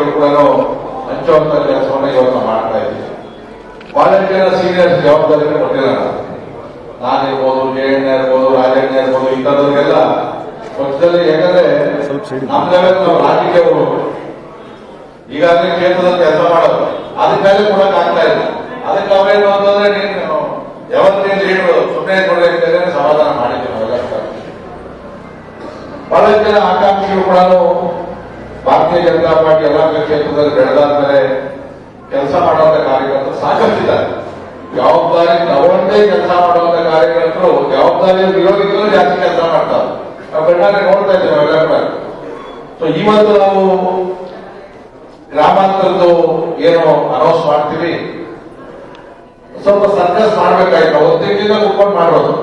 ಮೋರ್ಚಾಗಳು ಕೂಡ ಹಂಚುವಂತ ಕೆಲಸವನ್ನು ಇವತ್ತು ಮಾಡ್ತಾ ಇದ್ದೀವಿ ಬಹಳಷ್ಟು ಸೀನಿಯರ್ ಜವಾಬ್ದಾರಿಗಳು ಕೊಟ್ಟಿಲ್ಲ ನಾನು. ನಾನಿರ್ಬೋದು ಜಯಣ್ಣ ಇರ್ಬೋದು ರಾಜಣ್ಣ ಇರ್ಬೋದು ಇಂಥದ್ರಿಗೆಲ್ಲ ಪಕ್ಷದಲ್ಲಿ ಯಾಕಂದ್ರೆ ನಾವು ರಾಜಕೀಯವರು ಈಗಾಗಲೇ ಕ್ಷೇತ್ರದಲ್ಲಿ ಕೆಲಸ ಮಾಡೋದು ಅದಕ್ಕೆ ಕೂಡ ಆಗ್ತಾ ಇಲ್ಲ ಅದಕ್ಕೆ ಅವ್ರೇನು ಅಂತಂದ್ರೆ ನೀನು ಯಾವತ್ತೇ ಲೀಡರ್ ಸುಮ್ಮನೆ ಕೊಡಲಿಕ್ಕೆ ಸಮಾಧಾನ ಮಾಡಿದ್ದೀವಿ ಬಹಳ ಜನ ಆಕಾಂಕ್ಷಿಗಳು ಕೂಡ ಭಾರತೀಯ ಜನತಾ ಪಾರ್ಟಿ ಎಲ್ಲ ಕ್ಷೇತ್ರದಲ್ಲಿ ಬೆಳೆದಾದ್ಮೇಲೆ ಕೆಲಸ ಮಾಡುವಂತ ಕಾರ್ಯಕರ್ತರು ಸಾಕಷ್ಟಿದ್ದಾರೆ. ಜವಾಬ್ದಾರಿ ತಗೊಂಡೇ ಕೆಲಸ ಮಾಡುವಂತ ಕಾರ್ಯಕರ್ತರು ಜವಾಬ್ದಾರಿ ವಿರೋಧಿಗಳು ಜಾಸ್ತಿ ಕೆಲಸ ಮಾಡ್ತಾರೆ. ನಾವು ಕಣ್ಣಾರೆ ನೋಡ್ತಾ ಇದ್ದೇವೆ ಕೂಡ. ಸೊ ಇವತ್ತು ನಾವು ಗ್ರಾಮಾಂತರದ್ದು ಏನು ಅನೌನ್ಸ್ ಮಾಡ್ತೀವಿ. ಸ್ವಲ್ಪ ಸರ್ಕಸ್ ಮಾಡ್ಬೇಕಾಯ್ತು. ಒಂದು ತಿಂಗಳಿಂದ ಕುತ್ಕೊಂಡು ಮಾಡೋದು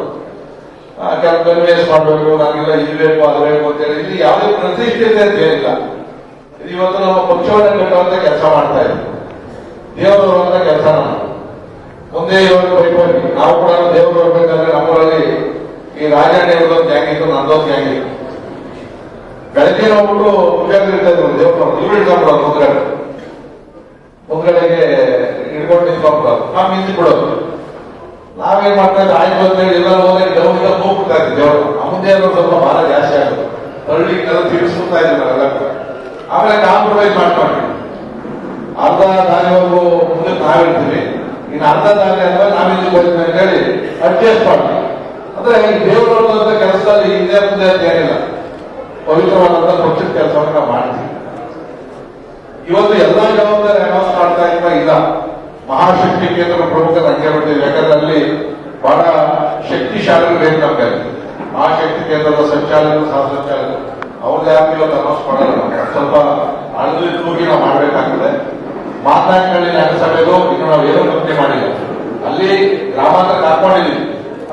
ಕೆಲವು ಕನ್ವೇಸ್ ಮಾಡಬೇಕು ನನಗೆಲ್ಲ ಇದು ಬೇಕು ಅದು ಬೇಕು ಅಂತೇಳಿ. ಇಲ್ಲಿ ಯಾವುದೇ ಪ್ರತಿಷ್ಠೆ ಅಂತ ಇದು ಇವತ್ತು ನಮ್ಮ ಪಕ್ಷವನ್ನು ಕಟ್ಟುವಂತ ಕೆಲಸ ಮಾಡ್ತಾ ಇದ್ದೀವಿ ದೇವರು ಅಂತ ಕೆಲಸ ನಾವು ಮುಂದೆ ಇವರು ಬೈಬಲ್ಲಿ ನಾವು ಕೂಡ ದೇವರು ಬರ್ಬೇಕಾದ್ರೆ ನಮ್ಮಲ್ಲಿ ಈ ರಾಜಣ್ಣ ಗ್ಯಾಂಗ್ ಇತ್ತು ನಂದೊಂದು ಗ್ಯಾಂಗ್ ಇತ್ತು. ಬೆಳಗ್ಗೆ ಹೋಗ್ಬಿಟ್ಟು ಇರ್ತಾ ಇದ್ರು, ದೇವರು ಇವ್ರು ಇಟ್ಕೊಂಡ್ಬಿಡೋದು ಮುಂದ್ಗಡೆ. ಮುಂದ್ಗಡೆಗೆ ಹಿಡ್ಕೊಂಡು ಇಟ್ಕೊಂಡ್ಬಿಡೋದು ನಾವು ನಿಂತ್ಬಿಡೋದು. ನಾವೇನ್ ಮಾಡ್ತಾ ಇದ್ದ ಆಯ್ತು ಅಂತೇಳಿ ಎಲ್ಲ ಹೋದ್ರೆ ದೇವರಿಂದ ಹೋಗ್ಬಿಡ್ತಾ ಇದ್ವಿ ದೇವರು ಮುಂದೆ ಸ್ವಲ್ಪ ಭಾರ ಜಾಸ್ತಿ ಆಗುತ್ತೆ. ಹಳ್ಳಿ ಎಲ್ಲ ತಿಳಿಸ್ಬಿಡ್ತಾ ಇದ್ದಾರೆ. ಆಮೇಲೆ ಕಾಂಪ್ರಮೈಸ್ ಮಾಡ್ಕೊಂಡ್ವಿ. ಅರ್ಧ ದಾರಿವರೆಗೂ ಮುಂದೆ ನಾವಿರ್ತೀವಿ ಇನ್ನು ಅರ್ಧ ದಾರಿ ಅಂದ್ರೆ ನಾವಿಲ್ಲಿ ಬರ್ತೀನಿ ಅಂತ ಹೇಳಿ ಅಡ್ಜಸ್ಟ್ ಮಾಡ್ತೀವಿ. ಅಂದ್ರೆ ಈ ದೇವರು ಅಂತ ಕೆಲಸದಲ್ಲಿ ಹಿಂದೆ ಮುಂದೆ ಅಂತ ಏನಿಲ್ಲ. ಪವಿತ್ರವಾದಂತ ಪಕ್ಷದ ಕೆಲಸವನ್ನು ನಾವು ಮಾಡ್ತೀವಿ. ಇವತ್ತು ಎಲ್ಲ ಜವಾಬ್ದಾರಿ ಅನೌನ್ಸ್ ಮಾಡ್ತಾ ಇರುವ ಇಲ್ಲ. ಮಹಾಶಕ್ತಿ ಕೇಂದ್ರ ಪ್ರಮುಖ ಸಂಖ್ಯೆ ಬಿಡ್ತೀವಿ ಯಾಕಂದ್ರೆ ಅಲ್ಲಿ ಬಹಳ ಶಕ್ತಿಶಾಲಿ ಬೇಕು ನಮ್ಗೆ. ಮಹಾಶಕ್ತಿ ಕೇಂದ್ರದ ಸಂಚಾಲಕರು, ಸಹ ಸಂಚಾಲಕರು. ಅವ್ರದ್ದು ಯಾರು ಇವತ್ತು ಅನೌನ್ಸ್ ಮಾಡಲ್ಲ. ಸ್ವಲ್ಪ ಹಣದಲ್ಲಿ ತೂಗಿ ನಾವು ಮಾಡ್ಬೇಕಾಗ್ತದೆ. ಮಾತನಾಡಿನಲ್ಲಿ ನಗರಸಭೆಗೂ ಇನ್ನು ನಾವು ಏನೋ ಕಮಿಟಿ ಮಾಡಿಲ್ಲ. ಅಲ್ಲಿ ಗ್ರಾಮಾಂತರ ಹಾಕೊಂಡಿದ್ದೀವಿ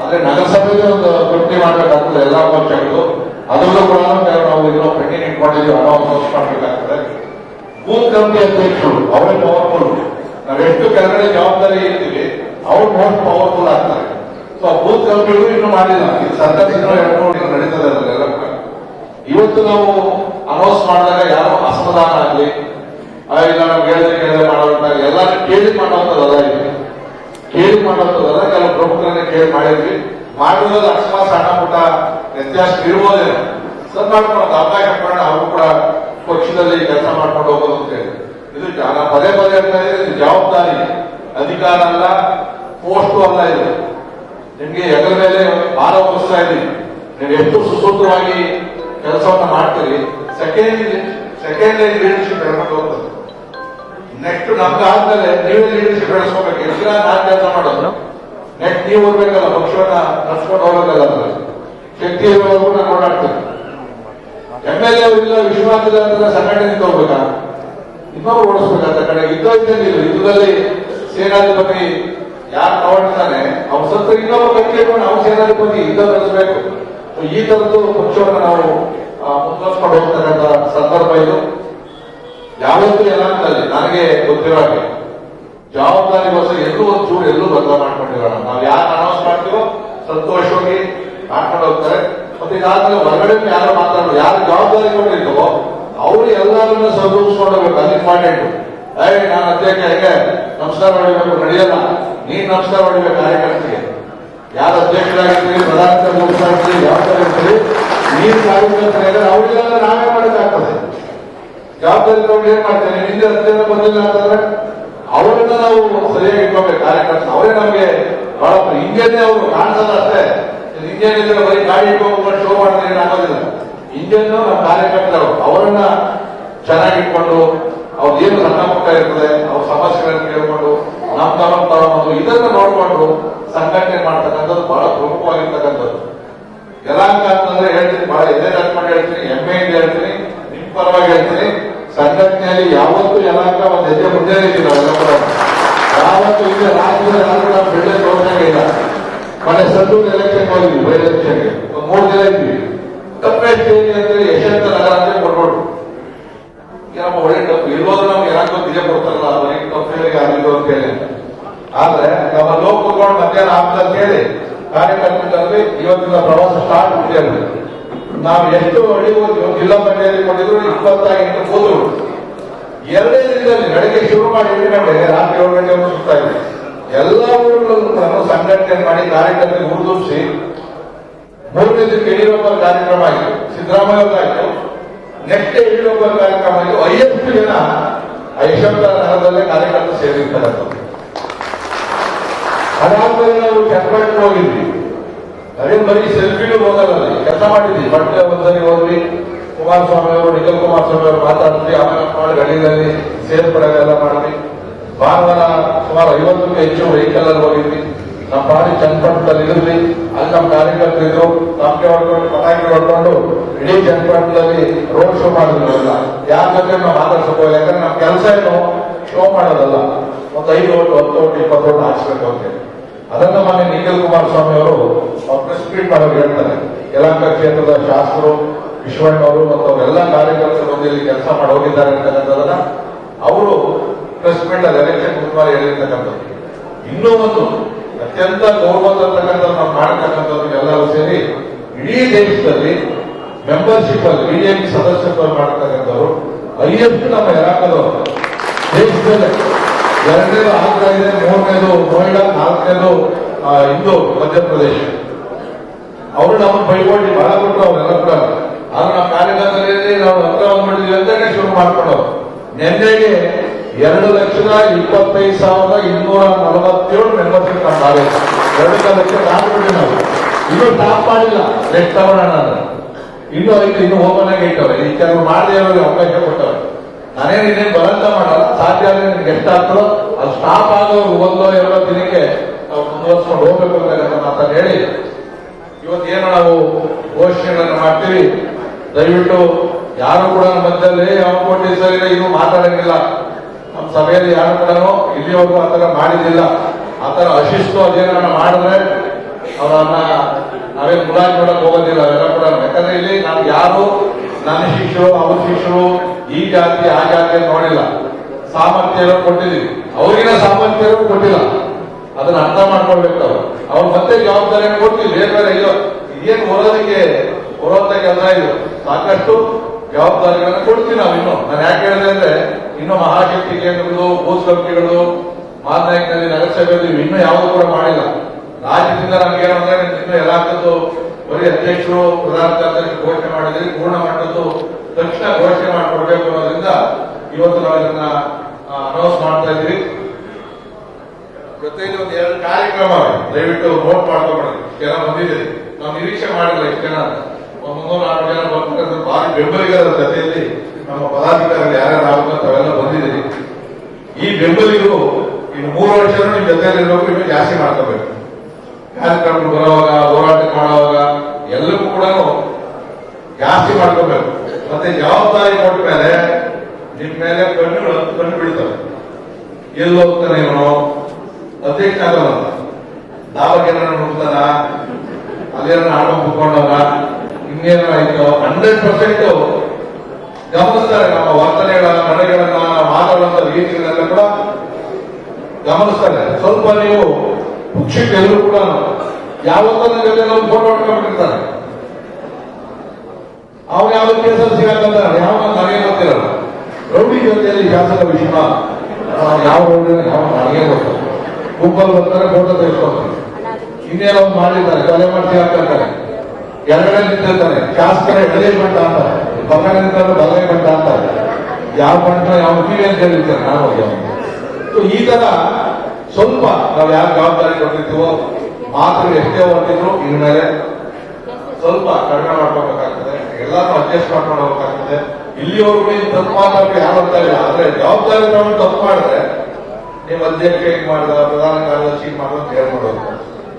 ಆದ್ರೆ ನಗರಸಭೆಗೆ ಒಂದು ಕಮಿಟಿ ಮಾಡ್ಬೇಕಾಗ್ತದೆ ಎಲ್ಲ ಪಕ್ಷಗಳು ಅದರಲ್ಲೂ ಕೂಡ ನಾವು ಇನ್ನೂ ಪೆಂಡಿಂಗ್ ಇಟ್ಕೊಂಡಿದ್ದೀವಿ ಅನೌನ್ಸ್ ಮಾಡ್ಬೇಕಾಗ್ತದೆ. ಬೂತ್ ಕಮಿಟಿ ಅಧ್ಯಕ್ಷರು, ಅವರೇ ಪವರ್ಫುಲ್ ನಾವೆಷ್ಟು ಕೆಳಗಡೆ ಜವಾಬ್ದಾರಿ ಇರ್ತೀವಿ, ಅವ್ರು ಮೋಸ್ಟ್ ಪವರ್ಫುಲ್ ಆಗ್ತಾರೆ. ಸೊ ಬೂತ್ ಕಮಿಟಿಗಳು ಇನ್ನೂ ಮಾಡಿಲ್ಲ. ಈಗ ಸರ್ಕಾರ ಇನ್ನೂ ಎರಡು ನಡೀತದೆ ಅದರಲ್ಲೆಲ್ಲ ಇವತ್ತು ನಾವು ಅನೌನ್ಸ್ ಮಾಡಿದಾಗ ಯಾರು ಅಸಮಾಧಾನ ಆಗಲಿ ಇಲ್ಲ ನಾವು ಹೇಳಿದ್ರೆ ಕೇಳಿದ್ರೆ ಮಾಡೋದಾಗಲಿ ಎಲ್ಲ ಕೇಳಿ ಮಾಡುವಂಥದ್ದು ಅದ ಇದೆ. ಕೇಳಿ ಮಾಡುವಂಥದ್ದಲ್ಲ ಕೆಲವು ಪ್ರಮುಖರನ್ನೇ ಕೇಳಿ ಮಾಡಿದ್ವಿ. ಮಾಡಿರೋದು ಅಕಸ್ಮಾತ್ ಸಣ್ಣ ಪುಟ್ಟ ವ್ಯತ್ಯಾಸ ಇರ್ಬೋದೇನೋ ಸರ್, ಮಾಡ್ಕೊಂಡು ಅವಕಾಶ ಹಾಕೊಂಡು ಅವರು ಕೂಡ ಪಕ್ಷದಲ್ಲಿ ಕೆಲಸ ಮಾಡ್ಕೊಂಡು ಹೋಗೋದು ಅಂತ ಹೇಳಿ. ಇದು ಜಾಗ ಪದೇ ಪದೇ ಅಂತ ಇದು ಜವಾಬ್ದಾರಿ. ಅಧಿಕಾರ ಅಲ್ಲ ಪೋಸ್ಟು ಅಲ್ಲ ಇದು. ನಿಮ್ಗೆ ಎದರ ಮೇಲೆ ಭಾರ ಹೊರಿಸ್ತಾ ಇದ್ದೀವಿ ನೀವು ಎಷ್ಟು ಸುಸೂತ್ರವಾಗಿ ಕೆಲಸವನ್ನ ಮಾಡ್ತೀರಿ. ಸೆಕೆಂಡ್ ಸೆಕೆಂಡ್ ಲೀಡರ್ಶಿಪ್ ಬೆಳ್ಕೊಂಡು ಹೋಗ್ತದೆ ನೆಕ್ಸ್ಟ್ ನಮ್ಗೆ ಆದ್ಮೇಲೆ ನೀವೇ ಲೀಡರ್ಶಿಪ್ ಬೆಳೆಸ್ಕೋಬೇಕು. ಎಷ್ಟು ನಾನು ಕೆಲಸ ಮಾಡೋದು? ನೆಕ್ಸ್ಟ್ ನೀವು ಹೋಗ್ಬೇಕಲ್ಲ, ಪಕ್ಷವನ್ನ ನಡ್ಸ್ಕೊಂಡು ಹೋಗ್ಬೇಕಲ್ಲ ಅಂದ್ರೆ. ಶಕ್ತಿ ಇರುವವರೆಗೂ ನಾನು ಓಡಾಡ್ತೀನಿ ಎಂ ಎಲ್ ಎ ಇಲ್ಲ ವಿಶ್ವಾಸ ಇಲ್ಲ ಸಂಘಟನೆ ತಗೋಬೇಕಾ? ಇನ್ನೊಬ್ರು ಓಡಿಸ್ಬೇಕಂತ ಕಡೆ. ಯುದ್ಧ ಇದ್ದಲ್ಲಿ ಯುದ್ಧದಲ್ಲಿ ಸೇನಾಧಿಪತಿ ಯಾರು ತಗೊಂಡಿದ್ದಾನೆ ಅವ್ರ ಸತ್ತ ಇನ್ನೊಬ್ಬ ಇಟ್ಕೊಂಡು ಅವ್ನು ಸೇನಾಧಿಪತಿ ಯುದ್ಧ ನಡೆಸಬೇಕು ಈ ತರದ್ದು ಪಕ್ಷವನ್ನು ನಾವು ಮುಂದುವರ್ಸ್ಕೊಂಡು ಹೋಗ್ತಕ್ಕಂಥ ಸಂದರ್ಭ ಇದು. ಯಾವತ್ತೂ ಏನಾಗ್ತದೆ ನನಗೆ ಗೊತ್ತಿರೋ ಜವಾಬ್ದಾರಿ ಜವಾಬ್ದಾರಿಗೋಸ್ಕರ ಎಲ್ಲೂ ಒಂದು ಚೂರು ಎಲ್ಲೂ ಬದಲ ಮಾಡ್ಕೊಂಡಿರೋಣ. ನಾವು ಯಾರು ಅನೌನ್ಸ್ ಮಾಡ್ತೀವೋ, ಸಂತೋಷವಾಗಿ ಮಾಡ್ಕೊಂಡು ಹೋಗ್ತಾರೆ. ಮತ್ತೆ ಇದಾದ್ಮೇಲೆ ಹೊರಗಡೆ ಯಾರು ಮಾತಾಡೋದು ಯಾರು ಜವಾಬ್ದಾರಿ ಕೊಟ್ಟಿದ್ದವೋ ಅವರು ಎಲ್ಲರನ್ನ ಹೋಗ್ಬೇಕು ಅದು ಇಂಪಾರ್ಟೆಂಟ್ ಏಯ್, ನಾನು ಅಧ್ಯಕ್ಷ, ಹೇಗೆ? ನಮಸ್ಕಾರ ಮಾಡಬೇಕು ನಡೆಯಲ್ಲ. ನೀನ್ ನಮಸ್ಕಾರ ಮಾಡಬೇಕು ಕಾರ್ಯಕರ್ತರಿಗೆ. ಯಾರು ಅಧ್ಯಕ್ಷರಾಗಿರ್ತೀರಿ ಪ್ರಧಾನ ಮುಖ್ಯಮಂತ್ರಿ ಜವಾಬ್ದಾರಿ ಇರ್ತೀರಿ ನೀನ್ ಕಾರ್ಯಕರ್ತರಾಗಿದ್ರೆ ಅವರಿಗೆಲ್ಲ ನಾವೇ ಮಾಡೋಕ್ಕಾಗ್ತದೆ ಜವಾಬ್ದಾರಿ ಅವ್ರು ಏನ್ ಮಾಡ್ತೇನೆ ಹಿಂದೆ ಅಧ್ಯಯನ ಬಂದಿಲ್ಲ ಅಂತಂದ್ರೆ ಅವರನ್ನ ನಾವು ಸರಿಯಾಗಿ ಇಟ್ಕೋಬೇಕು ಕಾರ್ಯಕರ್ತ ಅವರೇ ನಮಗೆ ಬಹಳ ಇಂಡಿಯನ್ ಅವರು ಕಾಣಿಸಲ್ಲ ಅಷ್ಟೇ. ಇಂಜನ್ ಇದ್ರೆ ಬರೀ ಗಾಡಿ ಇಟ್ಕೊಂಡು ಶೋ ಮಾಡಿದ್ರೆ ಏನಾಗೋದಿಲ್ಲ ಇಂಜನ್ ನಮ್ಮ ಕಾರ್ಯಕರ್ತರು, ಅವರನ್ನ ಚೆನ್ನಾಗಿ ಇಟ್ಕೊಂಡು, ಅವ್ರು ಏನು ಸಣ್ಣ ಪುಟ್ಟ ಇರ್ತದೆ ಅವ್ರ ಸಮಸ್ಯೆಗಳನ್ನು ಕೇಳ್ಕೊಂಡು, ನಮ್ಮ ತಮ್ಮ ತಗೊಂಡು ಇದನ್ನ ನೋಡ್ಕೊಂಡು ಸಂಘಟನೆ ಮಾಡ್ತಕ್ಕಂಥದ್ದು ಬಹಳ ಪ್ರಮುಖವಾಗಿರ್ತಕ್ಕಂಥದ್ದು. ಯಲಾಂಕ ಅಂತಂದ್ರೆ ಹೇಳ್ತೀನಿ, ಬಹಳ ಎದೆ ಮಾಡಿ ಹೇಳ್ತೀನಿ ಹೆಮ್ಮೆಯಿಂದ ಹೇಳ್ತೀನಿ, ನಿಮ್ ಪರವಾಗಿ ಹೇಳ್ತೀನಿ. ಸಂಘಟನೆಯಲ್ಲಿ ಯಾವತ್ತೂ ಎಲ್ಲಾಕ ಒಂದು ಹೆಜ್ಜೆ ಮುಂದೆ ಯಾವತ್ತು ಈಗ ರಾಜ್ಯದ ಯಾರು ಬೆಳ್ಳೆ ತೋರ್ಸಂಗೆ ಇಲ್ಲ. ಮನೆ ಸದ್ದೂರು ಎಲೆಕ್ಷನ್ ಹೋಗಿದ್ವಿ ಬೈ ಎಲೆಕ್ಷನ್ಗೆ ಮೂರು ದಿನ ಇದ್ವಿ. ತಪ್ಪೇ ಸ್ಟೇಜ್ ಅಂತೇಳಿ ಯಶವಂತ ನಗರ ಅಂತ ಕೊಟ್ಬಿಟ್ರು. ನಮ್ಮ ಒಳ್ಳೆ ತಪ್ಪು ಇರೋದು ನಮ್ಗೆ ಯಾಕೋ ಬಿಜೆ ಕೊಡ್ತಾರಲ್ಲ ಅವ್ರಿಗೆ ತಪ್ಪೇರಿಗೆ ಆಗಿದ್ದು ಅಂತ ಹೇಳಿ. ಆದ್ರೆ ನಮ್ಮ ಲೋಕ ಕುತ್ಕೊಂಡು ಮಧ್ಯಾಹ್ನ ಆಗ್ತದೆ ಹೇಳಿ ಕಾರ್ಯಕರ್ತರಲ್ಲಿ ಇವತ್ತಿನ ಪ್ರವಾಸ ಸ್ಟಾರ್ಟ್ ಮಾಡಿದ್ದೇವೆ ನಾವು ಎಷ್ಟು ಹೋದ್ವಿ ಜಿಲ್ಲಾ ಪಂಚಾಯತಿ ಕೊಟ್ಟಿದ್ರು ಇಪ್ಪತ್ತ ಎಂಟು ಎರಡನೇ ದಿನದಲ್ಲಿ ಬೆಳಗ್ಗೆ ಶುರು ಮಾಡಿ ಎಂಟು ಗಂಟೆ, ರಾತ್ರಿ ಏಳು ಗಂಟೆ ಸುತ್ತಾ ಇದೆ ಎಲ್ಲ ಊರುಗಳನ್ನು ಸಂಘಟನೆ ಮಾಡಿ ಕಾರ್ಯಕರ್ತರಿಗೆ ಹುರಿದುಂಬಿಸಿ ಮೂರನೇ ದಿನ ಯಡಿಯೂರಪ್ಪ ಕಾರ್ಯಕ್ರಮ ಆಯಿತು, ಸಿದ್ದರಾಮಯ್ಯ ಆಯಿತು ನೆಕ್ಸ್ಟ್ ಯಡಿಯೂರಪ್ಪ ಕಾರ್ಯಕ್ರಮ ಆಯಿತು. ಐವತ್ತು ಜನ ಆ ನಗರದಲ್ಲಿ ಕಾರ್ಯಕರ್ತರು ಸೇರಿರ್ತಾರೆ. ಅದಾದ್ಮೇಲೆ ನಾವು ಹೋಗಿದ್ವಿ. ಅದೇ ಬರೀ ಸೆಲ್ಫಿಗೂ ಹೋಗಲ್ಲ ಕೆಲಸ ಮಾಡಿದ್ವಿ. ಬಟ್ಟೆ ಒಂದ್ಸರಿ ಹೋದ್ವಿ ಕುಮಾರಸ್ವಾಮಿ ಅವರು, ನಿಖಿಲ್ ಕುಮಾರಸ್ವಾಮಿ ಅವರು ಮಾತಾಡಿದ್ವಿ ಆಮೇಲೆ ಮಾಡಿ ಗಡಿಯಲ್ಲಿ ಸೇರ್ಪಡೆಗಳೆಲ್ಲ ಮಾಡಿದ್ವಿ ಭಾನುವಾರ ಸುಮಾರು ಐವತ್ತಕ್ಕೂ ಹೆಚ್ಚು ವೆಹಿಕಲ್ ಅಲ್ಲಿ ಹೋಗಿದ್ವಿ. ನಮ್ಮ ಪಾಡಿ ಚನ್ನಪಟ್ಟಣದಲ್ಲಿ ಇರಲಿ. ಅಲ್ಲಿ ನಮ್ಮ ಕಾರ್ಯಕರ್ತರು ಇದ್ರು ತಮಗೆ ಹೊಡ್ಕೊಂಡು, ಪಟಾಕಿ ಹೊಡ್ಕೊಂಡು ಇಡೀ ಚನ್ನಪಟ್ಟಣದಲ್ಲಿ ರೋಡ್ ಶೋ ಮಾಡಿದ್ರಲ್ಲ ಯಾರ ಜೊತೆ ನಾವು ಮಾತಾಡ್ಸಬೇಕು ಯಾಕಂದ್ರೆ ನಮ್ಮ ಕೆಲಸ ಏನು ಶೋ ಮಾಡೋದಲ್ಲ. ಒಂದು ಐದು ಓಟು ಹತ್ತು ಓಟು, ಇಪ್ಪತ್ತು ಓಟು ಹಾಕ್ಸ್ಬೇಕು ಅಂತ. ಅದನ್ನ ಮೊನ್ನೆ ನಿಖಿಲ್ ಕುಮಾರಸ್ವಾಮಿ ಅವರು ಪ್ರೆಸ್ ಮೀಟ್ ಹೇಳ್ತಾರೆ. ಯಲಹಂಕ ಕ್ಷೇತ್ರದ ಶಾಸಕರು, ವಿಶ್ವಣ್ಣ ಅವರು ಮತ್ತು ಅವರೆಲ್ಲ ಕಾರ್ಯಕರ್ತರೊಂದಿಗೆ ಕೆಲಸ ಮಾಡಿ ಹೋಗಿದ್ದಾರೆ ಅಂತಕ್ಕಂಥದ್ದನ್ನ ಅವರು ಪ್ರೆಸ್ ಮೀಟ್ ಅಲ್ಲಿ ಎಲೆಕ್ಷನ್ ಕುಮಾರ್ ಹೇಳಿರ್ತಕ್ಕಂಥದ್ದು. ಇನ್ನೂ ಒಂದು ಅತ್ಯಂತ ಗೌರವ ನಾವು ಮಾಡತಕ್ಕಂಥದ್ದು ಎಲ್ಲರೂ ಸೇರಿ ಇಡೀ ದೇಶದಲ್ಲಿ ಮೆಂಬರ್ಶಿಪ್ ಅಲ್ಲಿ ಬಿಜೆಪಿ ಸದಸ್ಯತ್ವ ಮಾಡತಕ್ಕಂಥವ್ರು ಹೈಯೆಸ್ಟ್ ನಮ್ಮ ಯಲಾಕದವರು ದೇಶದಲ್ಲೇ ಎರಡನೇದು ಆಗ್ತಾ ಇದೆ ಮೂರನೇದು ನೋಯ್ಡಾ ನಾಲ್ಕನೇದು ಇಂದು ಮಧ್ಯಪ್ರದೇಶ. ಅವರು ನಮ್ಮ ಬೈಕೊಂಡು ಬಹಳ ಕೊಟ್ಟರು ಅವರೆಲ್ಲ ಕೂಡ. ಆದ್ರೆ ನಮ್ಮ ಕಾರ್ಯಕರ್ತರಲ್ಲಿ ನಾವು ಹತ್ರ ಬಂದ್ಬಿಟ್ಟಿದ್ವಿ ಅಂತಾನೆ ಶುರು ಮಾಡ್ಕೊಂಡವ್ರು. ನಿನ್ನೆಗೆ ಎರಡು ಲಕ್ಷದ ಇಪ್ಪತ್ತೈದು ಸಾವಿರದ ಇನ್ನೂರ ನಲವತ್ತೇಳು ಮೆಂಬರ್ಸ್ ನಮ್ಮ ಎರಡು ಲಕ್ಷ ದಾಟ್ಬಿಟ್ವಿ ನಾವು. ಇನ್ನೂ ಟಾಪ್ ಮಾಡಿಲ್ಲ. ರೆಡ್ ತಗೊಳ್ಳೋಣ ಇನ್ನು ಐದು, ಇನ್ನು ಆಗಿ ಇಟ್ಟವ್ರೆ ಈ ಕೆಲವು ಮಾಡದೇ ಅವರಿಗೆ ಅವಕಾಶ ಕೊಟ್ಟವ್ರೆ. ನಾನೇನು ಇನ್ನೇನು ಆದರೆ ನಿಮ್ಗೆ ಎಷ್ಟಾಗ್ತದೋ ಅದು ಸ್ಟಾಪ್ ಆಗೋರು ಒಂದೋ ಎರಡೋ ದಿನಕ್ಕೆ ನಾವು ಮುಂದುವರ್ಸ್ಕೊಂಡು ಹೋಗ್ಬೇಕು ಅಂತ ಮಾತನ್ನು ಹೇಳಿ. ಇವತ್ತೇನು ನಾವು ಘೋಷಣೆಗಳನ್ನು ಮಾಡ್ತೀವಿ? ದಯವಿಟ್ಟು ಯಾರು ಕೂಡ ಮಧ್ಯದಲ್ಲಿ ಯಾವ ಕೋಟಿ ಸರಿ ಇದು ಮಾತಾಡಂಗಿಲ್ಲ. ನಮ್ಮ ಸಭೆಯಲ್ಲಿ ಯಾರು ಕೂಡ ಇಲ್ಲಿವರೆಗೂ ಆತರ ಮಾಡಿದ್ದಿಲ್ಲ. ಮಾಡಿದಿಲ್ಲ ಆ ಅಶಿಸ್ತು ಅದೇನ ಮಾಡಿದ್ರೆ ಅವರನ್ನ ನಾವೇನು ಮುಲಾಜ್ ಮಾಡಕ್ ಹೋಗೋದಿಲ್ಲ ಅವೆಲ್ಲ ಕೂಡ. ಯಾಕಂದ್ರೆ ಇಲ್ಲಿ ನಾವು ಯಾರು ನನ್ನ ಶಿಷ್ಯರು ಅವ್ರ ಶಿಷ್ಯರು ಈ ಜಾತಿ, ಆ ಜಾತಿ ನೋಡಿಲ್ಲ. ಸಾಮರ್ಥ್ಯ ಕೊಟ್ಟಿದ್ದೀವಿ. ಅವ್ರಿಗಿನ ಸಾಮರ್ಥ್ಯ ಕೊಟ್ಟಿಲ್ಲ. ಅದನ್ನ ಅರ್ಥ ಮಾಡ್ಕೊಳ್ಬೇಕು ಅವ್ರು. ಅವ್ರು ಮತ್ತೆ ಜವಾಬ್ದಾರಿ ಕೊಡ್ತೀವಿ ಬೇರೆ ಅಯ್ಯೋ ಬರೋದಕ್ಕೆ ಹೊರೋದಕ್ಕೆ ಹೊರೋಂತ ಕೆಲಸ ಇದು ಸಾಕಷ್ಟು ಜವಾಬ್ದಾರಿಗಳನ್ನ ಕೊಡ್ತೀವಿ ನಾವು ಇನ್ನು. ನಾನು ಯಾಕೆ ಹೇಳಿದೆ ಅಂದ್ರೆ, ಇನ್ನು ಮಹಾಶಕ್ತಿ ಕೇಂದ್ರಗಳು ಭೂ ಸಂಸ್ಥೆಗಳು ನಗರಸಭೆಯಲ್ಲಿ ಇನ್ನೂ ಯಾವುದು ಕೂಡ ಮಾಡಿಲ್ಲ. ರಾಜ್ಯದಿಂದ ನಮ್ಗೆ ಏನಂದ್ರೆ ಇನ್ನು ಎಲ್ಲ ಬರೀ ಅಧ್ಯಕ್ಷರು, ಪ್ರಧಾನ ಕಾರ್ಯದರ್ಶಿ ಘೋಷಣೆ ಮಾಡಿದ್ರೆ ಪೂರ್ಣ ಮಾಡಿದ್ದು ತಕ್ಷಣ ಘೋಷಣೆ ಮಾಡಿಕೊಡ್ಬೇಕು ಅನ್ನೋದ್ರಿಂದ ಇವತ್ತು ನಾವು ಇದನ್ನ ಅನೌನ್ಸ್ ಮಾಡ್ತಾ ಇದ್ದೀವಿ ಜೊತೆಗೆ ಒಂದು ಎರಡು ಕಾರ್ಯಕ್ರಮ. ದಯವಿಟ್ಟು ನೋಟ್ ಮಾಡ್ಕೊಬೇಡಿ. ಜನ ಬಂದಿದ್ದೀರಿ ನಾವು ನಿರೀಕ್ಷೆ ಮಾಡಿಲ್ಲ ಇಷ್ಟು ಜನ. ಒಂದು ಮುನ್ನೂರ ನಾಲ್ಕು ಜನ ಅಂತ ಭಾರಿ ಬೆಂಬಲಿಗರ ಜೊತೆಯಲ್ಲಿ ನಮ್ಮ ಪದಾಧಿಕಾರಿಗಳು ಯಾರ್ಯಾರು ಆಗುತ್ತೆ ಅವೆಲ್ಲ ಬಂದಿದ್ದೀರಿ. ಈ ಬೆಂಬಲಿಗರು ಇನ್ನು ಮೂರು ವರ್ಷ ನಿಮ್ಮ ಜೊತೆಯಲ್ಲಿ ಇರಬೇಕು, ಇನ್ನು ಜಾಸ್ತಿ ಮಾಡ್ಕೋಬೇಕು. ಕಾರ್ಯಕ್ರಮ ಬರೋವಾಗ, ಹೋರಾಟ ಮಾಡುವಾಗ ಎಲ್ಲಕ್ಕೂ ಕೂಡ ಜಾಸ್ತಿ ಮಾಡ್ಕೋಬೇಕು. ಮತ್ತೆ ಜವಾಬ್ದಾರಿ ಕೊಟ್ಟ ಮೇಲೆ ನಿಮ್ ಮೇಲೆ ಕಣ್ಣುಗಳು ಕಣ್ಣು ಬೀಳ್ತವೆ. ಎಲ್ಲಿ ಹೋಗ್ತಾನೆ ಇವನು? ಅಧ್ಯಕ್ಷ ಆಗಲ್ಲ. ದಾವಾಗ ಏನಾರ ನುಗ್ತಾನ ಅಲ್ಲೇನ ಹಣ ಕುತ್ಕೊಂಡವ ಇನ್ನೇನೋ ಆಯ್ತು? ಹಂಡ್ರೆಡ್ ಪರ್ಸೆಂಟ್ ಗಮನಿಸ್ತಾರೆ ನಮ್ಮ ವರ್ತನೆಗಳನ್ನ ನಡೆಗಳನ್ನ ಮಾತಾಡುವಂತ ರೀತಿಗಳನ್ನೆಲ್ಲ ಕೂಡ ಗಮನಿಸ್ತಾರೆ. ಸ್ವಲ್ಪ ನೀವು ಎಲ್ಲರೂ ಕೂಡ ಯಾವತ್ತೊಂದು ಜೊತೆ ಒಂದು ಫೋಟೋ ಹೊಡ್ಕೊಂಡ್ಬಿಟ್ಟಿರ್ತಾರೆ. ಅವ್ರು ಯಾವ್ದು ಕೇಸಲ್ಲಿ ಸಿಗಕ್ಕಂತಾರೆ ಯಾವ ನನಗೆ ಗೊತ್ತಿರಲ್ಲ. ರೌಡಿ ಜೊತೆಯಲ್ಲಿ ಶಾಸಕ ವಿಶ್ವನಾಥ್ ಯಾವ ರೌಡಿ ಯಾವ ನನಗೆ ಗೊತ್ತಿಲ್ಲ ಗುಂಪಲ್ಲಿ ಬರ್ತಾರೆ ಫೋಟೋ ತೆಗೆದುಕೊಳ್ತಾರೆ ಇನ್ನೇನೋ ಮಾಡಿದ್ದಾರೆ ತಲೆ ಮಾಡಿ ಹಾಕ್ತಾರೆ ಎರಡನೇ ನಿಂತಿರ್ತಾರೆ, ಶಾಸಕರ ಎಡಲೇ ಮಟ್ಟ ಅಂತಾರೆ. ಪಕ್ಕ ನಿಂತಾರೆ ಬಲಗೈ ಮಟ್ಟ ಅಂತಾರೆ. ಯಾವ ಮಟ್ಟ ಯಾವ ಕಿವಿ ಅಂತ ಹೇಳಿರ್ತಾರೆ ನಾನು ಸೊ, ಈ ತರ ಸ್ವಲ್ಪ ನಾವು ಯಾವ ಜವಾಬ್ದಾರಿ ಕೊಟ್ಟಿದ್ದೀವೋ ಮಾತ್ರ ಎಷ್ಟೇ ಹೊರಟಿದ್ರು ಇನ್ಮೇಲೆ ಸ್ವಲ್ಪ ಕಡಿಮೆ ಮಾಡ್ಕೋಬೇಕಾಗ್ತದೆ ಎಲ್ಲಾನು ಅಡ್ಜಸ್ಟ್ ಮಾಡ್ಕೊಂಡು ಹೋಗ್ಬೇಕಾಗ್ತದೆ ಇಲ್ಲಿವರೆಗೂ ನೀನು ತಪ್ಪು ಮಾತಾಡಕ್ಕೆ ಯಾರು ಅಂತ ಇಲ್ಲ ಆದ್ರೆ ಜವಾಬ್ದಾರಿ ತಪ್ಪು ಮಾಡಿದ್ರೆ ನೀವು ಅಧ್ಯಕ್ಷ ಹಿಂಗ್ ಮಾಡಿದ, ಪ್ರಧಾನ ಕಾರ್ಯದರ್ಶಿ ಮಾಡೋದು ಅಂತ ಮಾಡೋದು